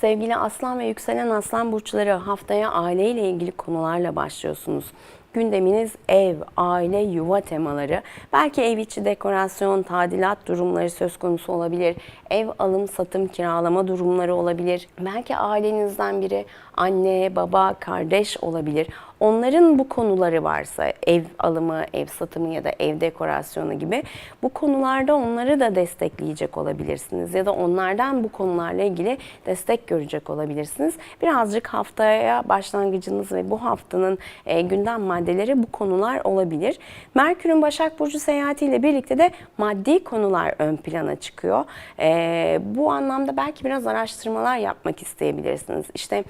Sevgili aslan ve yükselen aslan burçları haftaya aileyle ilgili konularla başlıyorsunuz. Gündeminiz ev, aile, yuva temaları. Belki ev içi dekorasyon, tadilat durumları söz konusu olabilir. Ev alım, satım, kiralama durumları olabilir. Belki ailenizden biri anne, baba, kardeş olabilir. Onların bu konuları varsa ev alımı, ev satımı ya da ev dekorasyonu gibi bu konularda onları da destekleyecek olabilirsiniz ya da onlardan bu konularla ilgili destek görecek olabilirsiniz. Birazcık haftaya başlangıcınız ve bu haftanın e, gündem maddeleri bu konular olabilir. Merkür'ün Başak Burcu seyahatiyle birlikte de maddi konular ön plana çıkıyor. E, bu anlamda belki biraz araştırmalar yapmak isteyebilirsiniz. İşte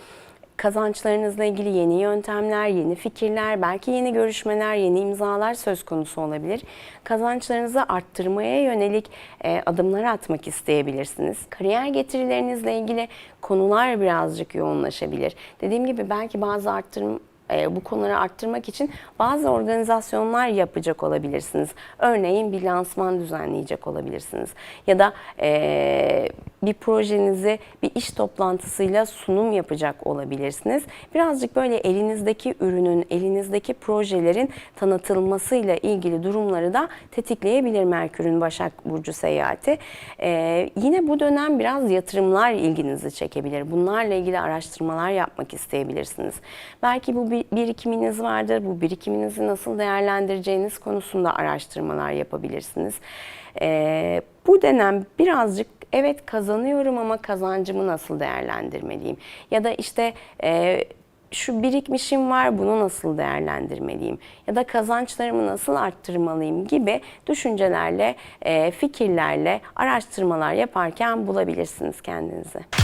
kazançlarınızla ilgili yeni yöntemler, yeni fikirler, belki yeni görüşmeler, yeni imzalar söz konusu olabilir. Kazançlarınızı arttırmaya yönelik e, adımlar atmak isteyebilirsiniz. Kariyer getirilerinizle ilgili konular birazcık yoğunlaşabilir. Dediğim gibi belki bazı arttırım e, bu konuları arttırmak için bazı organizasyonlar yapacak olabilirsiniz. Örneğin bir lansman düzenleyecek olabilirsiniz. Ya da e, bir projenizi bir iş toplantısıyla sunum yapacak olabilirsiniz. Birazcık böyle elinizdeki ürünün, elinizdeki projelerin tanıtılmasıyla ilgili durumları da tetikleyebilir Merkür'ün Başak Burcu seyahati. E, yine bu dönem biraz yatırımlar ilginizi çekebilir. Bunlarla ilgili araştırmalar yapmak isteyebilirsiniz. Belki bu bir birikiminiz vardır. Bu birikiminizi nasıl değerlendireceğiniz konusunda araştırmalar yapabilirsiniz. Ee, bu dönem birazcık evet kazanıyorum ama kazancımı nasıl değerlendirmeliyim? Ya da işte e, şu birikmişim var bunu nasıl değerlendirmeliyim? Ya da kazançlarımı nasıl arttırmalıyım gibi düşüncelerle, e, fikirlerle araştırmalar yaparken bulabilirsiniz kendinizi.